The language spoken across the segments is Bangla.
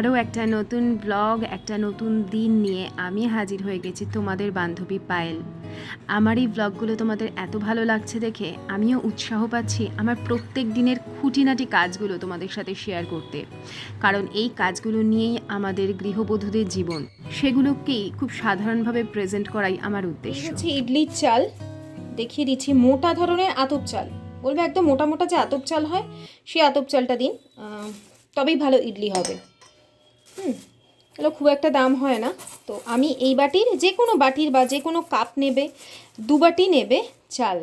আরও একটা নতুন ব্লগ একটা নতুন দিন নিয়ে আমি হাজির হয়ে গেছি তোমাদের বান্ধবী পায়েল। আমার এই ব্লগগুলো তোমাদের এত ভালো লাগছে দেখে আমিও উৎসাহ পাচ্ছি আমার প্রত্যেক দিনের খুঁটিনাটি কাজগুলো তোমাদের সাথে শেয়ার করতে। কারণ এই কাজগুলো নিয়েই আমাদের গৃহবধূদের জীবন সেগুলোকেই খুব সাধারণভাবে প্রেজেন্ট করাই আমার উদ্দেশ্য। হচ্ছে ইডলির চাল দেখিয়ে দিচ্ছি মোটা ধরনের আতপ চাল। বলবে একদম মোটা মোটা যে আতপ চাল হয় সেই আতপ চালটা দিন তবেই ভালো ইডলি হবে। হুম, এগুলো খুব একটা দাম হয় না। তো আমি এই বাটির যে কোনো বাটির বা যে কোনো কাপ নেবে, দু বাটি নেবে চাল।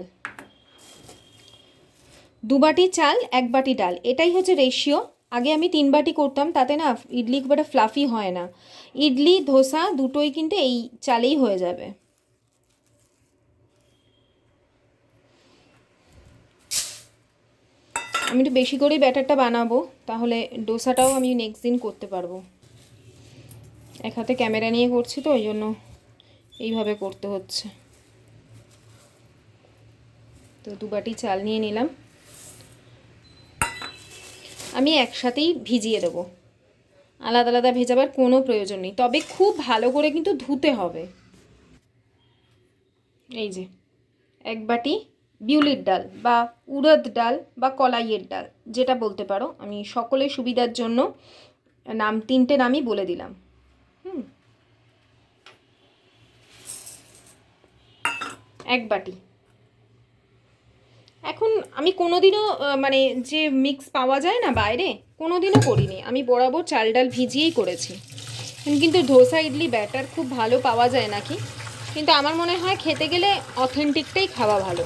দু বাটি চাল, এক বাটি ডাল, এটাই হচ্ছে রেশিও আগে আমি তিন বাটি করতাম, তাতে না ইডলি খুব একটা ফ্লাফি হয় না। ইডলি, ধোসা দুটোই কিন্তু এই চালেই হয়ে যাবে। আমি একটু বেশি করেই ব্যাটারটা বানাবো, তাহলে ডোসাটাও আমি নেক্সট দিন করতে পারব। এক হাতে ক্যামেরা নিয়ে করছি তো, ওই জন্য এইভাবে করতে হচ্ছে। তো দু বাটি চাল নিয়ে নিলাম। আমি একসাথেই ভিজিয়ে দেবো। আলাদা আলাদা ভেজাবার কোনো প্রয়োজন নেই। তবে খুব ভালো করে কিন্তু ধুতে হবে। এই যে, এক বাটি বিউলির ডাল বা উড়দ ডাল বা কলাইয়ের ডাল, যেটা বলতে পারো। আমি সকলের সুবিধার জন্য নাম, তিনটে নামই বলে দিলাম। এক বাটি। এখন আমি কোনোদিনও মানে যে মিক্স পাওয়া যায় না বাইরে, কোনোদিনও করিনি। আমি বরাবর চাল ডাল ভিজিয়েই করেছি। কিন্তু ধোসা ইডলি ব্যাটার খুব ভালো পাওয়া যায় নাকি? কিন্তু আমার মনে হয় খেতে গেলে অথেন্টিকটাই খাওয়া ভালো।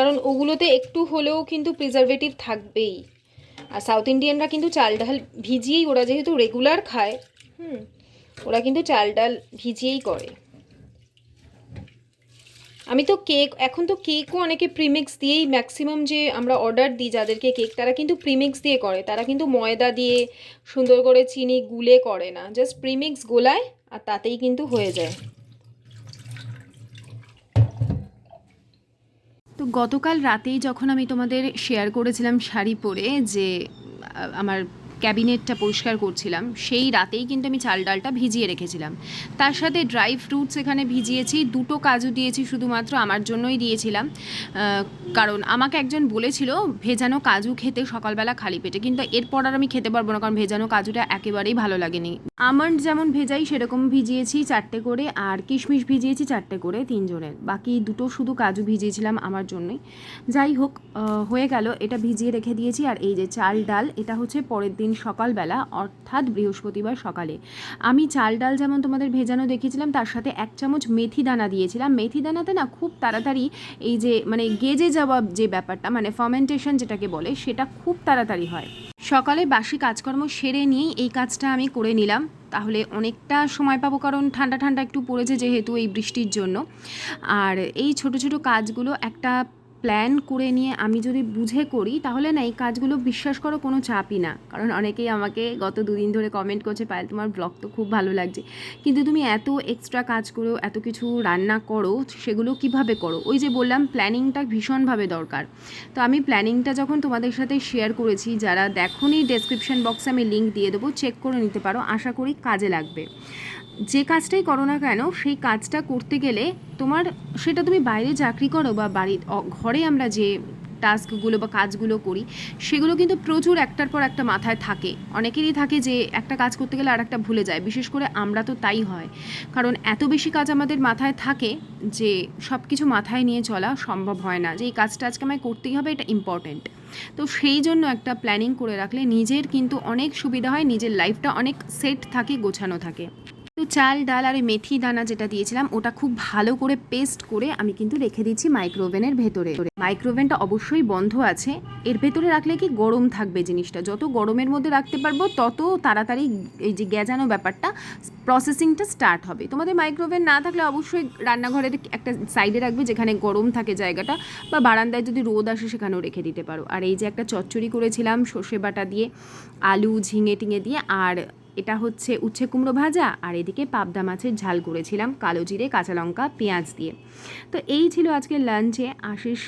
কারণ ওগুলোতে একটু হলেও কিন্তু প্রিজারভেটিভ থাকবেই। আর সাউথ ইন্ডিয়ানরা কিন্তু চাল ডাল ভিজিয়েই, ওরা যেহেতু রেগুলার খায়, হুম, ওরা কিন্তু চাল ডাল ভিজিয়েই করে। আমি তো কেক এখন তো কেকও অনেকে প্রিমিক্স দিয়েই ম্যাক্সিমাম যে আমরা অর্ডার দিই যাদেরকে কেক তারা কিন্তু প্রিমিক্স দিয়ে করে। তারা কিন্তু ময়দা দিয়ে সুন্দর করে চিনি গুলে করে না। জাস্ট প্রিমিক্স গোলায় আর তাতেই কিন্তু হয়ে যায়। তো গতকাল রাতেই যখন আমি তোমাদের শেয়ার করেছিলাম শাড়ি পরে যে আমার ক্যাবিনেটটা পরিষ্কার করছিলাম, সেই রাতেই কিন্তু আমি চাল ডালটা ভিজিয়ে রেখেছিলাম। তার সাথে ড্রাই ফ্রুটস এখানে ভিজিয়েছি, দুটো কাজু দিয়েছি শুধুমাত্র আমার জন্যই দিয়েছিলাম। কারণ আমাকে একজন বলেছিল, ভেজানো কাজু খেতে সকালবেলা খালি পেটে। কিন্তু এরপর আর আমি খেতে পারব না, কারণ ভেজানো কাজুটা একেবারেই ভালো লাগেনি। আমন্ড যেমন ভেজাই, সেরকম ভিজিয়েছি চারটে করে, আর কিশমিশ ভিজিয়েছি চারটে করে তিনজনের। বাকি দুটো শুধু কাজু ভিজিয়েছিলাম আমার জন্যই। যাই হোক হয়ে গেল, এটা ভিজিয়ে রেখে দিয়েছি। আর এই যে চাল ডাল, এটা হচ্ছে পরের দিন সকালবেলা, অর্থাৎ বৃহস্পতিবার সকালে। আমি চাল ডাল যেমন তোমাদের ভেজানো দেখিয়েছিলাম, তার সাথে এক চামচ মেথি দানা দিয়েছিলাম। মেথি দানাতে না খুব তাড়াতাড়ি এই যে মানে গেজে যাওয়া যে ব্যাপারটা মানে ফার্মেন্টেশন যেটাকে বলে, সেটা খুব তাড়াতাড়ি হয়। সকালে বাসি কাজকর্ম সেরে নিয়েই এই কাজটা আমি করে নিলাম। তাহলে অনেকটা সময় পাবো, কারণ ঠান্ডা ঠান্ডা একটু পড়েছে যেহেতু এই বৃষ্টির জন্য। আর এই ছোট ছোট কাজগুলো একটা প্ল্যান করে নিয়ে আমি যদি বুঝে করি, তাহলে না এই কাজগুলো বিশ্বাস করো কোনো চাপই না। কারণ অনেকেই আমাকে গত দুদিন ধরে কমেন্ট করছে, পায়েল, তোমার ব্লগ তো খুব ভালো লাগছে। কিন্তু তুমি এত এক্সট্রা কাজ করো, এত কিছু রান্না করো, সেগুলো কীভাবে করো? ওই যে বললাম প্ল্যানিংটা ভীষণভাবে দরকার। তো আমি প্ল্যানিংটা যখন তোমাদের সাথে শেয়ার করেছি, যারা দেখোনি ডেসক্রিপশন বক্সে আমি লিঙ্ক দিয়ে দেবো চেক করে নিতে পারো, আশা করি কাজে লাগবে। যে কাজটাই করো না কেন, সেই কাজটা করতে গেলে তোমার, সেটা তুমি বাইরে চাকরি করো বা বাড়ির ঘরে আমরা যে টাস্কগুলো বা কাজগুলো করি, সেগুলো কিন্তু প্রচুর একটার পর একটা মাথায় থাকে। অনেকেরই থাকে যে একটা কাজ করতে গেলে আর একটা ভুলে যায়, বিশেষ করে আমরা তো তাই হয়। কারণ এত বেশি কাজ আমাদের মাথায় থাকে যে সব কিছু মাথায় নিয়ে চলা সম্ভব হয় না, যে এই কাজটা আজকে আমায় করতেই হবে, এটা ইম্পর্ট্যান্ট তো সেই জন্য একটা প্ল্যানিং করে রাখলে নিজের কিন্তু অনেক সুবিধা হয়, নিজের লাইফটা অনেক সেট থাকে, গোছানো থাকে। তো চাল, ডাল আর মেথি দানা যেটা দিয়েছিলাম, ওটা খুব ভালো করে পেস্ট করে আমি কিন্তু রেখে দিচ্ছি মাইক্রোওভেনের ভেতরে। মাইক্রোওভেনটা অবশ্যই বন্ধ আছে। এর ভেতরে রাখলে কি গরম থাকবে জিনিসটা? যত গরমের মধ্যে রাখতে পারব, তত তাড়াতাড়ি এই যে গ্যাজানো ব্যাপারটা প্রসেসিংটা স্টার্ট হবে। তোমাদের মাইক্রোওভেন না থাকলে অবশ্যই রান্নাঘরের একটা সাইডে রাখবে যেখানে গরম থাকে জায়গাটা বা বারান্দায় যদি রোদ আসে সেখানেও রেখে দিতে পারো। আর এই যে একটা চচ্চড়ি করেছিলাম সর্ষে বাটা দিয়ে, আলু ঝিঙে টিঙে দিয়ে আর এটা হচ্ছে উচ্ছে কুমড়ো ভাজা, আর এদিকে পাবদা মাছের ঝাল করেছিলাম, কালো জিরে, কাঁচা লঙ্কা, পেঁয়াজ দিয়ে। তো এই ছিল আজকে লাঞ্চে আশিস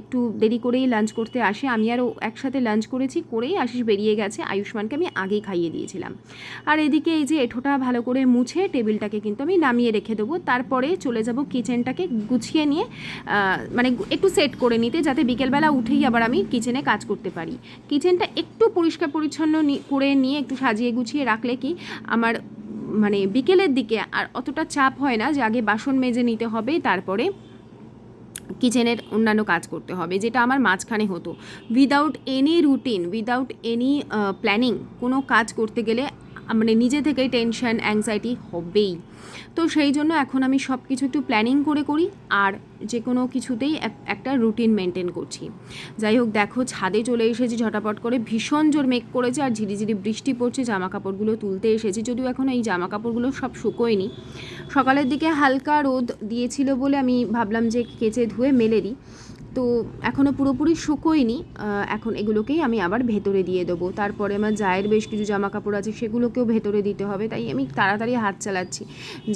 একটু দেরি করেই লাঞ্চ করতে আসে। আমি আরও একসাথে লাঞ্চ করেছি, করেই আশিস বেরিয়ে গেছে। আয়ুষ্মানকে আমি আগেই খাইয়ে দিয়েছিলাম। আর এদিকে এই যে এঠোটা ভালো করে মুছে, টেবিলটাকে কিন্তু আমি নামিয়ে রেখে দেবো। তারপরে চলে যাব কিচেনটাকে গুছিয়ে নিয়ে মানে একটু সেট করে নিতে, যাতে বিকেলবেলা উঠেই আবার আমি কিচেনে কাজ করতে পারি। কিচেনটা একটু পরিষ্কার পরিচ্ছন্ন করে নিয়ে একটু সাজিয়ে গুছিয়ে রাখলে কি আমার মানে বিকেলের দিকে আর অতটা চাপ হয় না যে আগে বাসন মেজে নিতে হবে, তারপরে কিচেনের অন্যান্য কাজ করতে হবে, যেটা আমার মাঝখানে হতো। Without any routine without any planning কোনো কাজ করতে গেলে মানে নিজে থেকেই টেনশন অ্যাংজাইটি হবেই। তো সেই জন্য এখন আমি সব কিছু একটু প্ল্যানিং করে করি আর যে কোনো কিছুতেই একটা রুটিন মেনটেন করছি। যাই হোক, দেখো ছাদে চলে এসেছি ঝটাপট করে। ভীষণ জোর মেঘ করেছে আর ঝিরিঝিরি বৃষ্টি পড়ছে জামা কাপড়গুলো তুলতে এসেছি। যদিও এখন এই জামা কাপড়গুলো সব শুকোয়নি। সকালের দিকে হালকা রোদ দিয়েছিল বলে আমি ভাবলাম যে কেচে ধুয়ে মেলে দিই। তো এখনও পুরোপুরি শুকোয়নি এখন এগুলোকেই আমি আবার ভেতরে দিয়ে দেবো। তারপরে আমার জায়ের বেশ কিছু জামা কাপড় আছে, সেগুলোকেও ভেতরে দিতে হবে, তাই আমি তাড়াতাড়ি হাত চালাচ্ছি।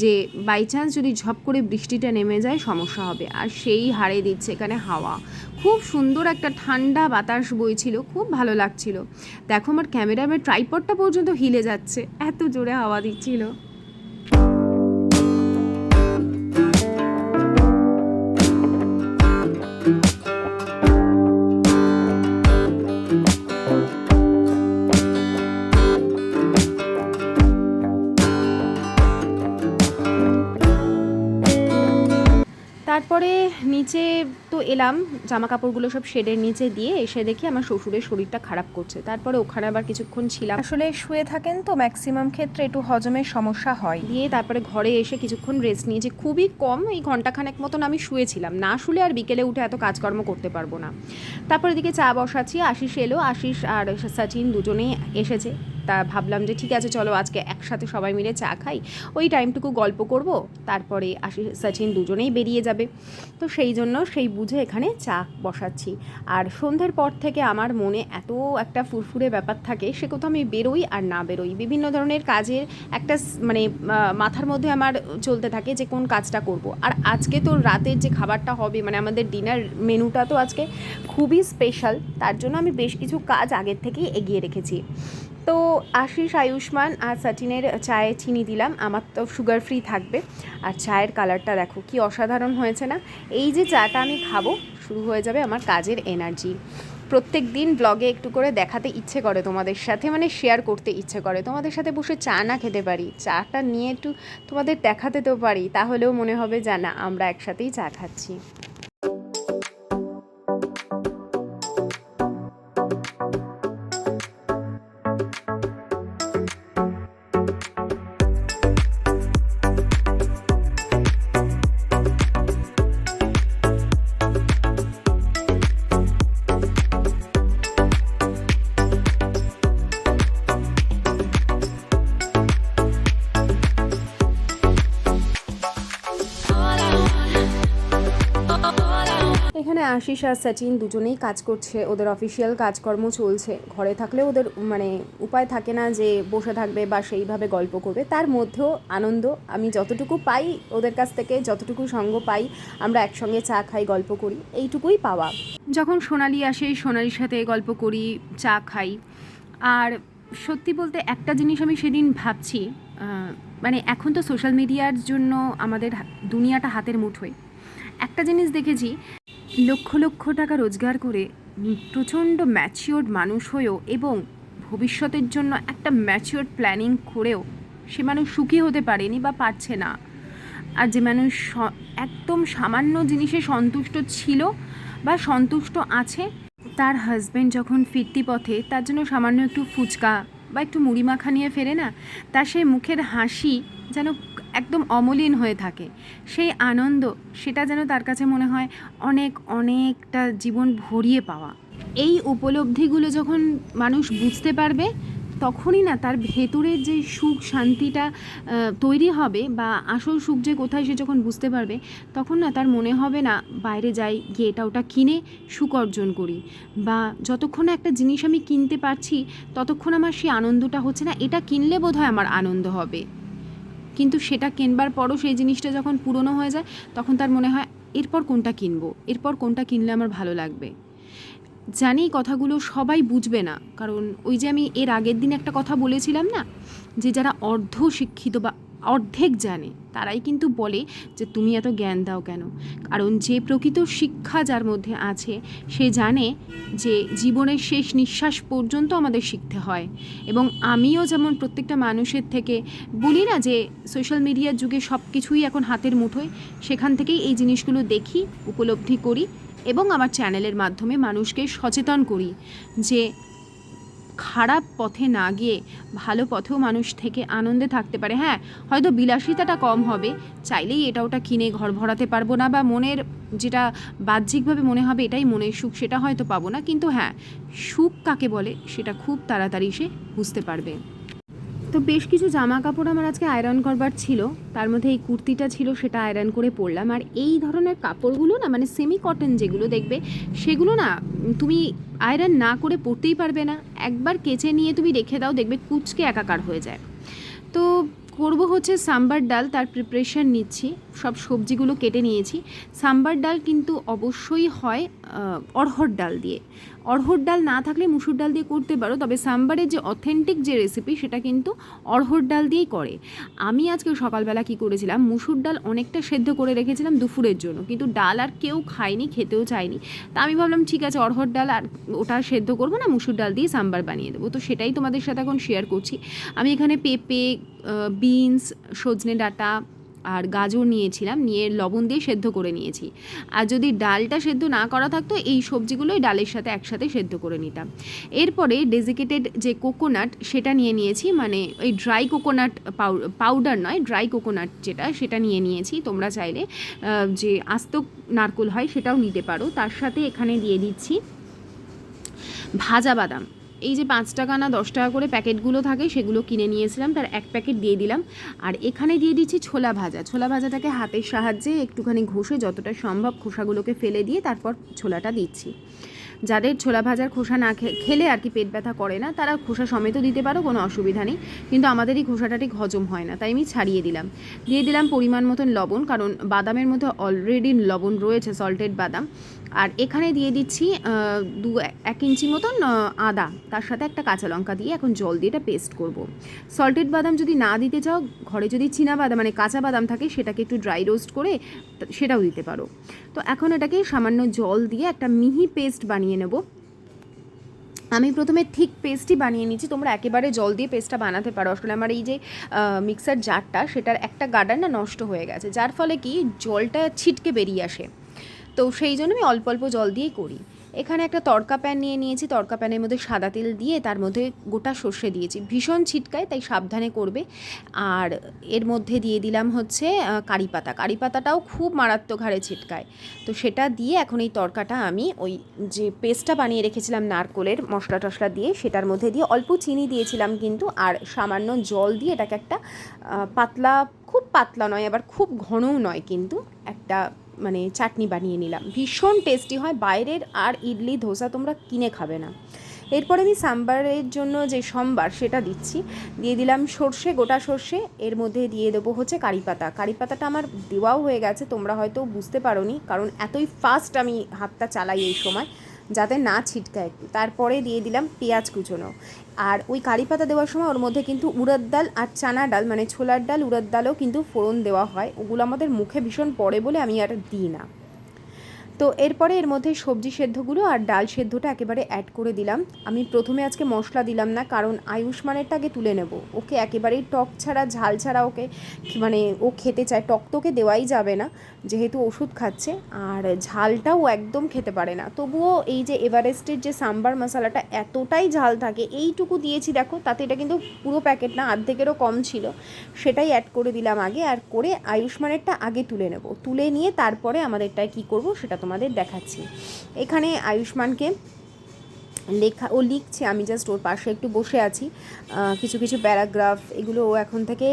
যে বাই চান্স যদি ঝপ করে বৃষ্টিটা নেমে যায়, সমস্যা হবে। আর সেই হারে দিচ্ছে এখানে হাওয়া। খুব সুন্দর একটা ঠান্ডা বাতাস বইছিল, খুব ভালো লাগছিল। দেখো আমার ক্যামেরামের ট্রাইপডটা পর্যন্ত হিলে যাচ্ছে, এত জোরে হাওয়া দিচ্ছিল। তারপরে নিচে তো এলাম জামা কাপড়গুলো সব শেডের নিচে দিয়ে এসে দেখি আমার শ্বশুরের শরীরটা খারাপ করছে। তারপরে ওখানে আবার কিছুক্ষণ ছিলাম। আসলে শুয়ে থাকেন তো ম্যাক্সিমাম ক্ষেত্রে একটু হজমের সমস্যা হয়। দিয়ে তারপরে ঘরে এসে কিছুক্ষণ রেস্ট নিয়েছি খুবই কম এই ঘন্টাখানেক মতন আমি শুয়েছিলাম। না শুলে আর বিকেলে উঠে এত কাজকর্ম করতে পারব না। তারপরে এদিকে চা বসাচ্ছি আশিস এলো আশিস আর সচিন দুজনেই এসেছে। তা ভাবলাম যে ঠিক আছে, চলো আজকে একসাথে সবাই মিলে চা খাই। ওই টাইমটুকু গল্প করব, তারপরে আশিস সচিন দুজনেই বেরিয়ে যাবে। তো সেই জন্য সেই বুঝে এখানে চা বসাচ্ছি। আর সন্ধ্যের পর থেকে আমার মনে এত একটা ফুরফুরে ব্যাপার থাকে, সে কোথাও আমি বেরোই আর না বেরোই। বিভিন্ন ধরনের কাজের একটা মানে মাথার মধ্যে আমার চলতে থাকে যে কোন কাজটা করব। আর আজকে তো রাতের যে খাবারটা হবে মানে আমাদের ডিনার মেনুটা তো আজকে খুবই স্পেশাল, তার জন্য আমি বেশ কিছু কাজ আগের থেকেই এগিয়ে রেখেছি। তো আশিস, আয়ুষ্মান আর সচিনের চায়ে চিনি দিলাম। আমার তো সুগার ফ্রি থাকবে। আর চায়ের কালারটা দেখো, কি অসাধারণ হয়েছে না? এই যে চাটা আমি খাব, শুরু হয়ে যাবে আমার কাজের এনার্জি প্রত্যেক দিন ব্লগে একটু করে দেখাতে ইচ্ছে করে তোমাদের সাথে মানে শেয়ার করতে ইচ্ছে করে। তোমাদের সাথে বসে চা না খেতে পারি, চাটা নিয়ে একটু তোমাদের দেখাতে তো পারি, তাহলেও মনে হবে জানা আমরা একসাথেই চা খাচ্ছি। আশিস আর সচিন দুজনেই কাজ করছে। ওদের অফিসিয়াল কাজকর্ম চলছে। ঘরে থাকলে ওদের মানে উপায় থাকে না যে বসে থাকবে বা সেইভাবে গল্প করবে। তার মধ্যেও আনন্দ। আমি যতটুকু পাই ওদের কাছ থেকে, যতটুকু সঙ্গ পাই, আমরা একসঙ্গে চা খাই, গল্প করি। এইটুকুই পাওয়া। যখন সোনালি আসে, সোনালির সাথে গল্প করি, চা খাই। আর সত্যি বলতে একটা জিনিস আমি সেদিন ভাবছি মানে এখন তো সোশ্যাল মিডিয়ার জন্য আমাদের দুনিয়াটা হাতের মুঠোয়। একটা জিনিস দেখেছি লক্ষ লক্ষ টাকা রোজগার করে প্রচণ্ড ম্যাচিওর্ড মানুষ হয়েও এবং ভবিষ্যতের জন্য একটা ম্যাচিওর্ড প্ল্যানিং করেও সে মানুষ সুখী হতে পারেনি বা পারছে না। আর যে মানুষ একদম সামান্য জিনিসে সন্তুষ্ট ছিল বা সন্তুষ্ট আছে, তার হাজব্যান্ড যখন ফিরতি পথে তার জন্য সামান্য একটু ফুচকা বা একটু মুড়ি মাখা নিয়ে ফেরে না তার সেই মুখের হাসি যেন একদম অমলিন হয়ে থাকে। সেই আনন্দ, সেটা যেন তার কাছে মনে হয় অনেক, অনেকটা জীবন ভরিয়ে পাওয়া। এই উপলব্ধিগুলো যখন মানুষ বুঝতে পারবে, তখনই না তার ভেতরের যে সুখ শান্তিটা তৈরি হবে বা আসল সুখ যে কোথায় সে যখন বুঝতে পারবে, তখন না তার মনে হবে না, বাইরে যাই, গিয়ে এটা ওটা কিনে, সুখ অর্জন করি। বা যতক্ষণ একটা জিনিস আমি কিনতে পারছি, ততক্ষণ আমার সেই আনন্দটা হচ্ছে না, এটা কিনলে বোধহয় আমার আনন্দ হবে। কিন্তু সেটা কেনবার পরও সেই জিনিসটা যখন পুরনো হয়ে যায়, তখন তার মনে হয়, এরপর কোনটা কিনবো? এরপর কোনটা কিনলে আমার ভালো লাগবে? জানি কথাগুলো সবাই বুঝবে না, কারণ ওই যে আমি এর আগের দিন একটা কথা বলেছিলাম না, যে যারা অর্ধ শিক্ষিত বা অর্ধেক জানে। তারাই কিন্তু বলে যে তুমি এত জ্ঞান দাও কেন? কারণ যে প্রকৃত শিক্ষা যার মধ্যে আছে, সে জানে যে জীবনের শেষ নিঃশ্বাস পর্যন্ত আমাদের শিখতে হয়। এবং আমিও যেমন প্রত্যেকটা মানুষের থেকে বলি না যে সোশ্যাল মিডিয়ার যুগে সব কিছুই এখন হাতের মুঠোয়, সেখান থেকেই এই জিনিসগুলো দেখি, উপলব্ধি করি এবং আমার চ্যানেলের মাধ্যমে মানুষকে সচেতন করি যে খারাপ পথে না গিয়ে ভালো পথেও মানুষ থেকে আনন্দে থাকতে পারে। হ্যাঁ হয়তো বিলাসিতাটা কম হবে, চাইলেই এটা ওটা কিনে ঘর ভরাতে পারব না বা মনের যেটা বাহ্যিকভাবে মনে হবে এটাই মনের সুখ, সেটা হয়তো পাবো না। কিন্তু হ্যাঁ সুখ কাকে বলে সেটা খুব তাড়াতাড়ি সে বুঝতে পারবে। তো বেশ কিছু জামা কাপড় আমার আজকে আয়রন করবার ছিল। তার মধ্যে এই কুর্তিটা ছিল, সেটা আয়রন করে পরলাম। আর এই ধরনের কাপড়গুলো না মানে সেমি কটন যেগুলো দেখবে, সেগুলো না তুমি আয়রন না করে পরতেই পারবে না। একবার কেচে নিয়ে তুমি রেখে দাও, দেখবে কুচকে একাকার হয়ে যায়। তো করব হচ্ছে সাম্বার ডাল, তার প্রিপারেশান নিচ্ছি। সব সবজিগুলো কেটে নিয়েছি। সাম্বার ডাল কিন্তু অবশ্যই হয় অড়হর ডাল দিয়ে। অড়হর ডাল না থাকলে মুসুর ডাল দিয়ে করতে পারো, তবে সাম্বারের যে অথেন্টিক যে রেসিপি সেটা কিন্তু অড়হর ডাল দিয়েই করে। আমি আজকে সকালবেলা কি করেছিলাম, মুসুর ডাল অনেকটা সেদ্ধ করে রেখেছিলাম দুপুরের জন্য, কিন্তু ডাল আর কেউ খায়নি, খেতেও চায়নি। তা আমি ভাবলাম, ঠিক আছে, অড়হর ডাল আর ওটা সেদ্ধ করব না, মুসুর ডাল দিয়ে সাম্বার বানিয়ে দেবো। তো সেটাই তোমাদের সাথে এখন শেয়ার করছি। আমি এখানে পেঁপে বিনস সজনে ডাঁটা আর গাজর নিয়েছিলাম, নিয়ে লবণ দিয়ে সেদ্ধ করে নিয়েছি। আর যদি ডালটা সেদ্ধ না করা থাকতো, এই সবজিগুলোই ডালের সাথে একসাথে সেদ্ধ করে নিতাম। এরপরে ডেজিকেটেড যে কোকোনাট সেটা নিয়ে নিয়েছি মানে ওই ড্রাই কোকোনাট পাউডার নয় ড্রাই কোকোনাট যেটা, সেটা নিয়ে নিয়েছি। তোমরা চাইলে যে আস্ত নারকোল হয়, সেটাও নিতে পারো। তার সাথে এখানে দিয়ে দিচ্ছি ভাজা বাদাম। এই যে পাঁচ টাকা না দশ টাকা করে প্যাকেটগুলো থাকে, সেগুলো কিনে নিয়েছিলাম, তার এক প্যাকেট দিয়ে দিলাম। আর এখানে দিয়ে দিচ্ছি ছোলা ভাজা। ছোলা ভাজাটাকে হাতের সাহায্যে একটুখানি ঘষে যতটা সম্ভব খোসাগুলোকে ফেলে দিয়ে তারপর ছোলাটা দিচ্ছি। যাদের ছোলা ভাজার খোসা না খেলে আর কি পেট ব্যথা করে না, তারা খোসা সমেতও দিতে পারো, কোনো অসুবিধা নেই। কিন্তু আমাদের এই খোসাটা ঠিক হজম হয় না, তাই আমি ছাড়িয়ে দিলাম। দিয়ে দিলাম পরিমাণ মতন লবণ, কারণ বাদামের মধ্যে অলরেডি লবণ রয়েছে সল্টেড বাদাম। আর এখানে দিয়ে দিচ্ছি দু এক ইঞ্চি মতন আদা। তার সাথে একটা কাঁচা লঙ্কা দিয়ে এখন জল দিয়ে এটা পেস্ট করব। সল্টেড বাদাম যদি না দিতে চাও, ঘরে যদি চীনা বাদাম মানে কাঁচা বাদাম থাকে, সেটাকে একটু ড্রাই রোস্ট করে সেটাও দিতে পারো। তো এখন এটাকে সামান্য জল দিয়ে একটা মিহি পেস্ট বানিয়ে নেব। আমি প্রথমে ঠিক পেস্টই বানিয়ে নিচ্ছি। তোমরা একেবারে জল দিয়ে পেস্টটা বানাতে পারো। আসলে আমার এই যে মিক্সার জারটা সেটার একটা গার্ডার না নষ্ট হয়ে গেছে। যার ফলে কি, জলটা ছিটকে বেরিয়ে আসে। তো সেই জন্য আমি অল্প অল্প জল দিয়েই করি। এখানে একটা তড়কা প্যান নিয়ে নিয়েছি তড়কা প্যানের মধ্যে সাদা তেল দিয়ে তার মধ্যে গোটা সর্ষে দিয়েছি। ভীষণ ছিটকায়, তাই সাবধানে করবে। আর এর মধ্যে দিয়ে দিলাম হচ্ছে কারি পাতা। কারি পাতাটাও খুব মারাত্মক হারে ছিটকায়। তো সেটা দিয়ে এখন এই তরকাটা আমি ওই যে পেস্টটা বানিয়ে রেখেছিলাম নারকোলের মশলা টশলা দিয়ে, সেটার মধ্যে দিয়ে অল্প চিনি দিয়েছিলাম কিন্তু, আর সামান্য জল দিয়ে এটাকে একটা পাতলা, খুব পাতলা নয়, আবার খুব ঘনও নয় কিন্তু, একটা মানে চাটনি বানিয়ে নিলাম। ভীষণ টেস্টি হয়, বাইরের আর ইডলি, ধোসা তোমরা কিনে খাবে না। এরপরে আমি সাম্বারের জন্য যে সম্বার সেটা দিচ্ছি। দিয়ে দিলাম সর্ষে, গোটা সর্ষে, এর মধ্যে দিয়ে দেবো হচ্ছে কারি পাতা। কারি পাতাটা আমার দেওয়াও হয়ে গেছে, তোমরা হয়তো বুঝতে পারো কারণ এতই ফাস্ট আমি হাতটা চালাই এই সময়। যাতে না ছিটকায়। তারপরে দিয়ে দিলাম পেঁয়াজ কুচোনো। আর ওই কারি পাতা দেওয়ার সময় ওর মধ্যে কিন্তু উড়ার ডাল আর চানা ডাল মানে ছোলার ডাল, উড়ার ডালও কিন্তু ফোড়ন দেওয়া হয়। ওগুলো আমাদের মুখে ভীষণ পড়ে বলে আমি আর দিই না। তো এরপরে এর মধ্যে সবজি সেদ্ধগুলো আর ডাল সেদ্ধটা একেবারে অ্যাড করে দিলাম। আমি প্রথমে আজকে মশলা দিলাম না, কারণ আয়ুষ্মানেরটা আগে তুলে নেব। ওকে একেবারেই টক ছাড়া, ঝাল ছাড়া ওকে মানে ও খেতে চায়, টক তোকে দেওয়াই যাবে না, যেহেতু ওষুধ খাচ্ছে। আর ঝালটাও একদম খেতে পারে না। তবুও এই যে এভারেস্টের যে সাম্বার মশলাটা এতটাই ঝাল থাকে, এইটুকু দিয়েছি দেখো, তাতে এটা কিন্তু পুরো প্যাকেট না অর্ধেকেরও কম ছিল। সেটাই অ্যাড করে দিলাম আগে, আর করে আয়ুষ্মানেরটা আগে তুলে নেব। তুলে নিয়ে তারপরে আমাদেরটায় কী করব সেটা তোমাদের দেখাচ্ছি। এখানে আয়ুষ্মানকে লেখা, ও লিখছে, আমি জাস্ট ওর পাশে একটু বসে আছি। কিছু কিছু প্যারাগ্রাফ, এগুলো ও এখন থেকে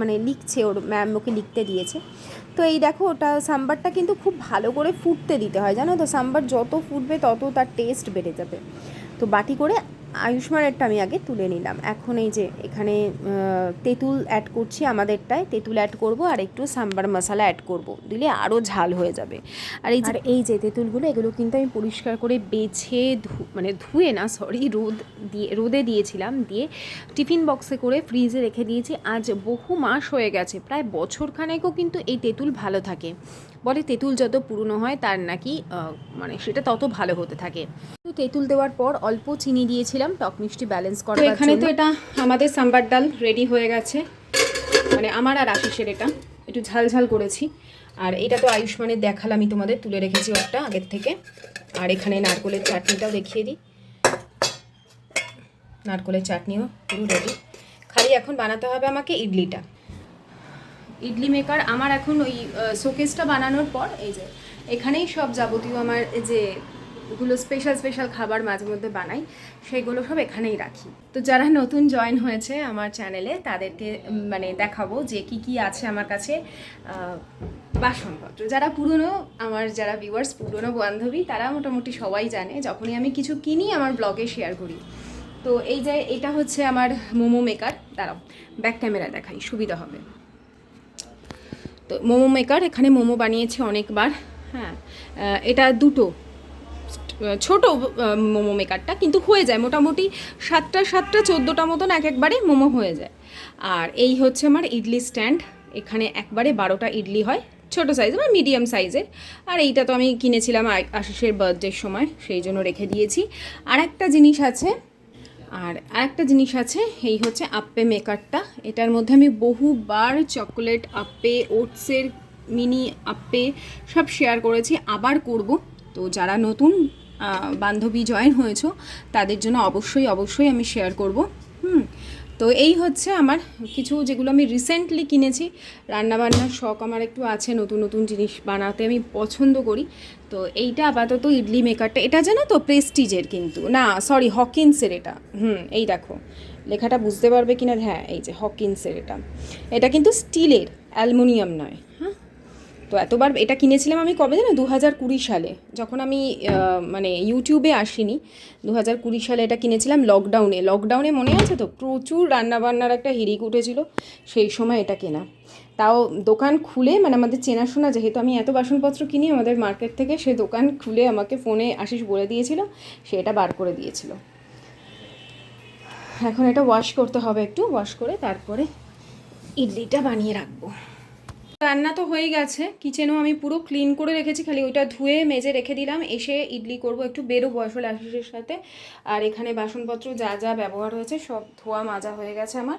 মানে লিখছে, ওর ম্যাম ওকে লিখতে দিয়েছে। তো এই দেখো, ওটা সাম্বারটা কিন্তু খুব ভালো করে ফুটতে দিতে হয়, জানো তো? সাম্বার যত ফুটবে, তত তার টেস্ট বেড়ে যাবে। তো বাটি করে আয়ুষ্মানেরটা আমি আগে তুলে নিলাম। এখন এই যে এখানে তেঁতুল অ্যাড করছি আমাদেরটায়, তেঁতুল অ্যাড করব আর একটু সাম্বার মশলা অ্যাড করব। দিলে আরও ঝাল হয়ে যাবে। আর এই যে এই যে তেঁতুলগুলো, এগুলো কিন্তু আমি পরিষ্কার করে বেছে মানে ধুয়ে না সরি রোদ দিয়ে, রোদে দিয়েছিলাম। দিয়ে টিফিন বক্সে করে ফ্রিজে রেখে দিয়েছি। আজ বহু মাস হয়ে গেছে, প্রায় বছরখানেকও কিন্তু এই তেঁতুল ভালো থাকে। বলে তেঁতুল যত পুরনো হয়, তার নাকি মানে সেটা তত ভালো হতে থাকে। তেঁতুল দেওয়ার পর অল্প চিনি দিয়েছিলাম টক মিষ্টি ব্যালেন্স করার এখানে তো এটা আমাদের সাম্বার ডাল রেডি হয়ে গেছে। মানে আমার আর আশিসের এটা। একটু ঝাল ঝাল করেছি। আর এটা তো আয়ুষ্মানের দেখালামই তোমাদের তুলে রেখেছি ওটা আগের থেকে। আর এখানে নারকলের চাটনিটাও দেখিয়ে দিই। নারকলের চাটনিও পুরো রেডি খালি এখন বানাতে হবে আমাকে ইডলিটা। ইডলি মেকার আমার এখন ওই শোকেসটা বানানোর পর এই যে এখানেই সব যাবতীয় আমার এই যে গুলো স্পেশাল স্পেশাল খাবার মাঝে মধ্যে বানাই। সেগুলো সব এখানেই রাখি। তো যারা নতুন জয়েন হয়েছে আমার চ্যানেলে তাদেরকে মানে দেখাবো যে কি কি আছে আমার কাছে বাসনপত্র যারা পুরনো, আমার যারা ভিউয়ার্স পুরনো বান্ধবী, তারা মোটামুটি সবাই জানে, যখনই আমি কিছু কিনি, আমার ব্লগে শেয়ার করি। তো এই যে, এটা হচ্ছে আমার মোমো মেকার দাঁড়াও ব্যাক ক্যামেরা দেখাই, সুবিধা হবে। তো মোমো মেকার এখানে মোমো বানিয়েছি অনেকবার হ্যাঁ। এটা দুটো। ছোট মোমো মেকারটা কিন্তু হয়ে যায়। মোটামুটি সাতটা সাতটা, চোদ্দোটা মতন এক একবারে মোমো হয়ে যায়। আর এই হচ্ছে আমার ইডলি স্ট্যান্ড। এখানে একবারে বারোটা ইডলি হয়। ছোটো সাইজ মানে মিডিয়াম সাইজের আর এইটা তো আমি কিনেছিলাম আশিসের বার্থডের সময়, সেই জন্য রেখে দিয়েছি। আর একটা জিনিস আছে, আর আরেকটা জিনিস আছে, এই হচ্ছে আপ্পে মেকারটা। এটার মধ্যে আমি বহুবার চকোলেট আপ্পে ওটসের মিনি আপ্পে সব শেয়ার করেছি। আবার করব। তো যারা নতুন বান্ধবী জয়েন হয়েছো, তাদের জন্য অবশ্যই অবশ্যই আমি শেয়ার করব। হুম, তো এই হচ্ছে আমার কিছু যেগুলো আমি রিসেন্টলি কিনেছি। রান্নাবান্নার শখ আমার একটু আছে, নতুন নতুন জিনিস বানাতে আমি পছন্দ করি। তো এইটা আপাতত ইডলি মেকারটা, এটা জানো তো, প্রেস্টিজের কিন্তু। না সরি হকিন্সের এটা। হুম, এই দেখো। লেখাটা বুঝতে পারবে কিনা? হ্যাঁ এই যে হকিন্সের এটা। এটা কিন্তু স্টিলের, অ্যালুমিনিয়াম নয়। হ্যাঁ তো এতবার এটা কিনেছিলাম আমি কবে জানো? দু হাজার কুড়ি সালে। যখন আমি মানে ইউটিউবে আসিনি দু হাজার কুড়ি সালে এটা কিনেছিলাম লকডাউনে। লকডাউনে মনে আছে তো? প্রচুর রান্নাবান্নার একটা হিরিক উঠেছিল সেই সময় এটা কেনা। তাও দোকান খুলে মানে আমাদের চেনাশোনা, যেহেতু আমি এত বাসনপত্র কিনি আমাদের মার্কেট থেকে, সে দোকান খুলে আমাকে ফোনে আশিস বলে দিয়েছিল, সে এটা বার করে দিয়েছিল। এখন এটা ওয়াশ করতে হবে একটু ওয়াশ করে তারপরে ইডলিটা বানিয়ে রাখব। রান্না তো হয়ে গেছে। কিচেনও আমি পুরো ক্লিন করে রেখেছি, খালি ওইটা ধুয়ে মেজে রেখে দিলাম। এসে ইডলি করব, একটু বেরোবো আসলে আশিসের সাথে। আর এখানে বাসনপত্র যা যা ব্যবহার হয়েছে, সব ধোয়া মাজা হয়ে গেছে আমার।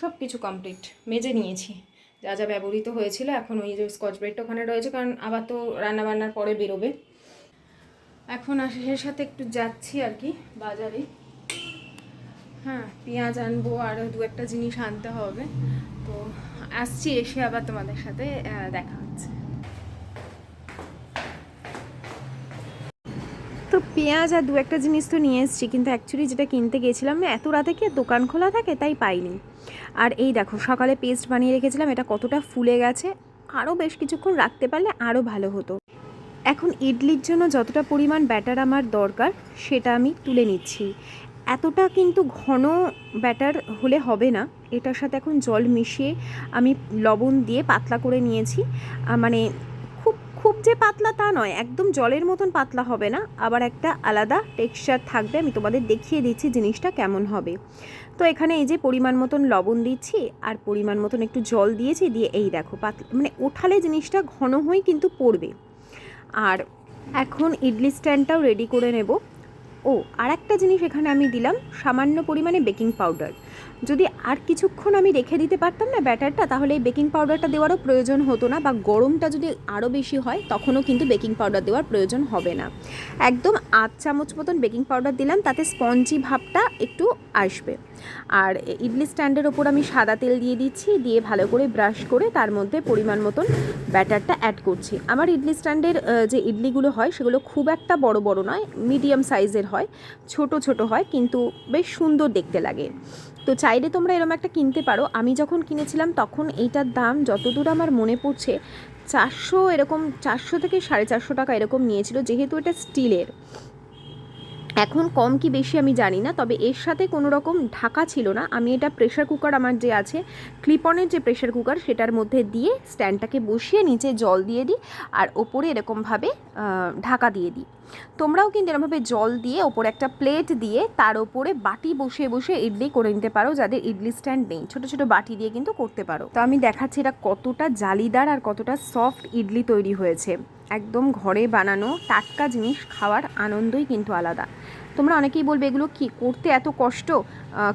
সব কিছু কমপ্লিট মেজে নিয়েছি। যা যা ব্যবহৃত হয়েছিল, এখন ওই যে স্কচ ব্রাইটটা ওখানে রয়েছে, কারণ আবার তো রান্না বান্নার পরে বেরোবে। এখন আশিসের সাথে একটু যাচ্ছি আর কি, বাজারে। হ্যাঁ পেঁয়াজ আনব, আর দু একটা জিনিস আনতে হবে। তো আসছি, এসে আবার তোমাদের সাথে দেখা হচ্ছে। তো পেঁয়াজ আর দু একটা জিনিস তো নিয়ে এসেছি, কিন্তু অ্যাকচুয়ালি যেটা কিনতে গেছিলাম না, এত রাতে কি দোকান খোলা থাকে? তাই পাইনি। আর এই দেখো, সকালে পেস্ট বানিয়ে রেখেছিলাম, এটা কতটা ফুলে গেছে আরও বেশ কিছুক্ষণ রাখতে পারলে আরও ভালো হতো। এখন ইডলির জন্য যতটা পরিমাণ ব্যাটার আমার দরকার, সেটা আমি তুলে নিচ্ছি। এতটা কিন্তু ঘন ব্যাটার হলে হবে না। এটার সাথে এখন জল মিশিয়ে আমি লবণ দিয়ে পাতলা করে নিয়েছি। মানে খুব খুব যে পাতলা তা নয়, একদম জলের মতন পাতলা হবে না। আবার একটা আলাদা টেক্সচার থাকবে। আমি তোমাদের দেখিয়ে দিচ্ছি জিনিসটা কেমন হবে। তো এখানে এই যে পরিমাণ মতন লবণ দিচ্ছি আর পরিমাণ মতন একটু জল দিয়েছি দিয়ে এই দেখো পাতলা মানে ওঠালে জিনিসটা ঘন হয়ে কিন্তু পড়বে। আর এখন ইডলি স্ট্যান্ডটাও রেডি করে নেব। ও আর একটা জিনিস এখানে আমি দিলাম সামান্য পরিমাণে বেকিং পাউডার। যদি আর কিছুক্ষণ আমি রেখে দিতে পারতাম না ব্যাটারটা, তাহলে এই বেকিং পাউডারটা দেওয়ারও প্রয়োজন হতো না বা গরমটা যদি আরও বেশি হয়, তখনও কিন্তু বেকিং পাউডার দেওয়ার প্রয়োজন হবে না। একদম আধ চামচ মতন বেকিং পাউডার দিলাম, তাতে স্পঞ্জি ভাবটা একটু আসবে। আর ইডলি স্ট্যান্ডের ওপর আমি সাদা তেল দিয়ে দিচ্ছি, দিয়ে ভালো করে ব্রাশ করে তার মধ্যে পরিমাণ মতন ব্যাটারটা অ্যাড করছি। আমার ইডলি স্ট্যান্ডের যে ইডলিগুলো হয়, সেগুলো খুব একটা বড় বড় নয়, মিডিয়াম সাইজের হয়, ছোট ছোট হয়, কিন্তু বেশ সুন্দর দেখতে লাগে। তো চাইলে তোমরা এরম একটা কিনতে পারো। আমি যখন কিনেছিলাম তখন এইটার দাম যতদূর আমার মনে পড়ছে, চারশো এরকম, চারশো থেকে সাড়ে চারশো টাকা এরকম নিয়েছিল, যেহেতু এটা স্টিলের। এখন কম কি বেশি আমি জানি না, তবে এর সাথে কোনো রকম ঢাকা ছিল না। আমি এটা প্রেশার কুকার আমার যে আছে ক্লিপনের যে প্রেশার কুকার সেটার মধ্যে দিয়ে স্ট্যান্ডটাকে বসিয়ে নিচে জল দিয়ে দিই আর ওপরে এরকমভাবে ঢাকা দিয়ে দিই। তোমরাও কিন্তু এরকমভাবে জল দিয়ে ওপরে একটা প্লেট দিয়ে তার ওপরে বাটি বসিয়ে বসে ইডলি করে নিতে পারো, যাদের ইডলি স্ট্যান্ড নেই। ছোট ছোট বাটি দিয়ে কিন্তু করতে পারো। তো আমি দেখাচ্ছি এটা কতটা জালিদার আর কতটা সফট ইডলি তৈরি হয়েছে। একদম ঘরে বানানো টাটকা জিনিস খাওয়ার আনন্দই কিন্তু আলাদা। তোমরা অনেকেই বলবে, এগুলো কি করতে এত কষ্ট?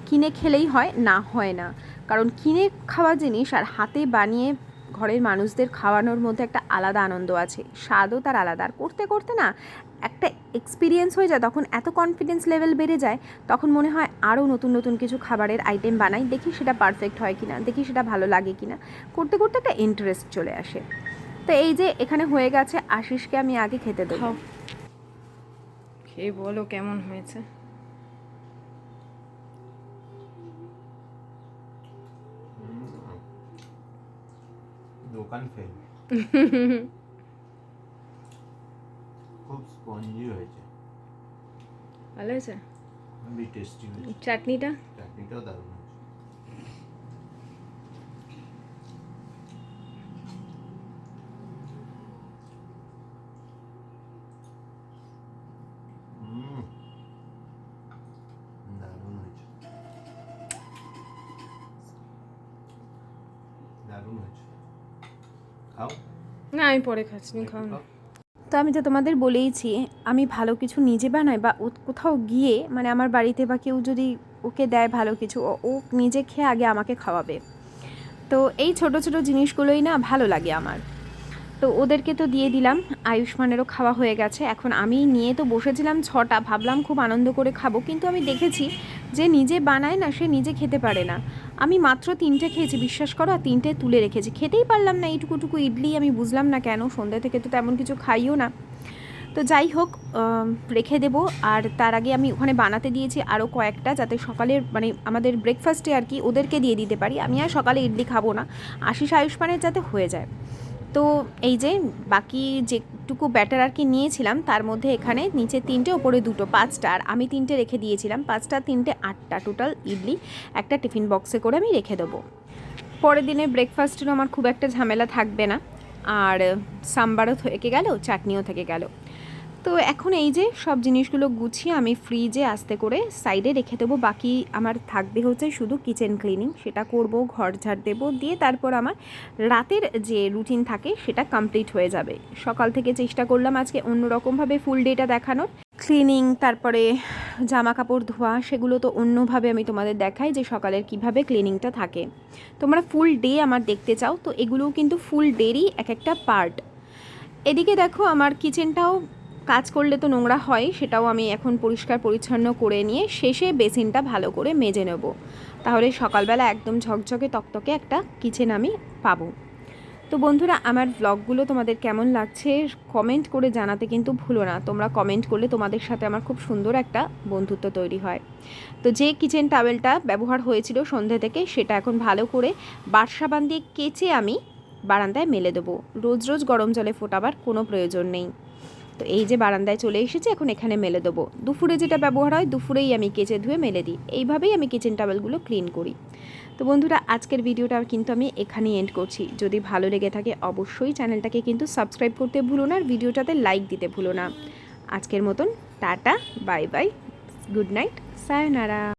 কিনে খেলেই হয়, না হয় না। কারণ কিনে খাওয়া জিনিস আর হাতে বানিয়ে ঘরের মানুষদের খাওয়ানোর মধ্যে একটা আলাদা আনন্দ আছে। স্বাদও তার আলাদা। আর করতে করতে না একটা এক্সপিরিয়েন্স হয়ে যায়, তখন এত কনফিডেন্স লেভেল বেড়ে যায়, তখন মনে হয় আরও নতুন নতুন কিছু খাবারের আইটেম বানাই, দেখি সেটা পারফেক্ট হয় কিনা, দেখি সেটা ভালো লাগে কিনা। করতে করতে একটা ইন্টারেস্ট চলে আসে। তো এই যে এখানে হয়ে গেছে আশিসকে আমি আগে খেতে দেবো। খেয়ে বলো কেমন হয়েছে? দোকান ফেল খুব স্পঞ্জি হয়েছে। ভালো হয়েছে? টেস্টি চাটনিটা? চাটনিটাও দারুণ হয়েছে উম, দারুণ হয়েছে দারুণ হয়েছে খাও না আমি পরে খাচ্ছি খাও। তো আমি তো তোমাদের বলেইছি, আমি ভালো কিছু নিজে বানাই বা কোথাও গিয়ে মানে আমার বাড়িতে বা কেউ যদি ওকে দেয় ভালো কিছু ও নিজে খেয়ে আগে আমাকে খাওয়াবে। তো এই ছোট ছোট জিনিসগুলোই না ভালো লাগে আমার। তো ওদেরকে তো দিয়ে দিলাম, আয়ুষ্মানেরও খাওয়া হয়ে গেছে। এখন আমি নিয়ে তো বসেছিলাম ছটা, ভাবলাম খুব আনন্দ করে খাব। কিন্তু আমি দেখেছি যে নিজে বানায় না, সে নিজে খেতে পারে না। আমি মাত্র তিনটে খেয়েছি, বিশ্বাস করো, আর তিনটে তুলে রেখেছি। খেতেই পারলাম না, এইটুকুটুকু ইডলি আমি বুঝলাম না কেন, সন্ধ্যা থেকে তো তেমন কিছু খাইও না। তো যাই হোক রেখে দেব, আর তার আগে আমি ওখানে বানাতে দিয়েছি আরও কয়েকটা, যাতে সকালের মানে আমাদের ব্রেকফাস্টে আর কি ওদেরকে দিয়ে দিতে পারি। আমি আর সকালে ইডলি খাব না। আশিস আয়ুষ্মানের যাতে হয়ে যায়। তো এই যে বাকি যেটুকু ব্যাটার আর কি নিয়েছিলাম, তার মধ্যে এখানে নিচে তিনটে, ওপরে দুটো, পাঁচটা। আর আমি তিনটে রেখে দিয়েছিলাম, পাঁচটা, তিনটে, আটটা টোটাল ইডলি একটা টিফিন বক্সে করে আমি রেখে দেবো। পরের দিনে ব্রেকফাস্টেরও আমার খুব একটা ঝামেলা থাকবে না। আর, সাম্বারও থেকে গেল, চাটনিও থেকে গেল। তো এখন এই যে সব জিনিসগুলো গুছিয়ে আমি ফ্রিজে আস্তে করে সাইডে রেখে দেবো। বাকি আমার থাকবে হচ্ছে শুধু কিচেন ক্লিনিং সেটা করব, ঘর ঝাড় দেবো, দিয়ে তারপর আমার রাতের যে রুটিন থাকে সেটা কমপ্লিট হয়ে যাবে। সকাল থেকে চেষ্টা করলাম আজকে অন্যরকমভাবে ফুল ডেটা দেখানোর। ক্লিনিং তারপরে জামা কাপড় ধোয়া, সেগুলো তো অন্যভাবে আমি তোমাদের দেখাই যে সকালের কীভাবে ক্লিনিংটা থাকে। তোমরা ফুল ডে আমার দেখতে চাও, তো এগুলোও কিন্তু ফুল ডেরই এক একটা পার্ট এদিকে দেখো আমার কিচেনটাও কাজ করলে তো নোংরা হয়, সেটাও আমি এখন পরিষ্কার পরিচ্ছন্ন করে নিয়ে শেষে বেসিনটা ভালো করে মেজে নেব। তাহলে সকালবেলা একদম ঝকঝকে তকতকে একটা কিচেন আমি পাবো। তো বন্ধুরা, আমার ব্লগগুলো তোমাদের কেমন লাগছে কমেন্ট করে জানাতে কিন্তু ভুলো না। তোমরা কমেন্ট করলে তোমাদের সাথে আমার খুব সুন্দর একটা বন্ধুত্ব তৈরি হয়। তো যে কিচেন টাওয়েলটা ব্যবহার হয়েছিল সন্ধে থেকে, সেটা এখন ভালো করে বারসাবান দিয়ে কেচে আমি বারান্দায় মেলে দেবো। রোজ রোজ গরম জলে ফোটাবার কোনো প্রয়োজন নেই। তো এই যে বারান্দায় চলে এসেছে, এখন এখানে মেলে দেবো। দুপুরে যেটা ব্যবহার হয়, দুপুরেই আমি কেচে ধুয়ে মেলে দিই। এইভাবেই আমি কিচেন টাওয়েলগুলো ক্লিন করি। তো বন্ধুরা, আজকের ভিডিওটা কিন্তু আমি এখানেই এন্ড করছি। যদি ভালো লেগে থাকে, অবশ্যই চ্যানেলটাকে কিন্তু সাবস্ক্রাইব করতে ভুলো না, আর ভিডিওটাতে লাইক দিতে ভুলো না। আজকের মতন, tata bye bye good night sayonara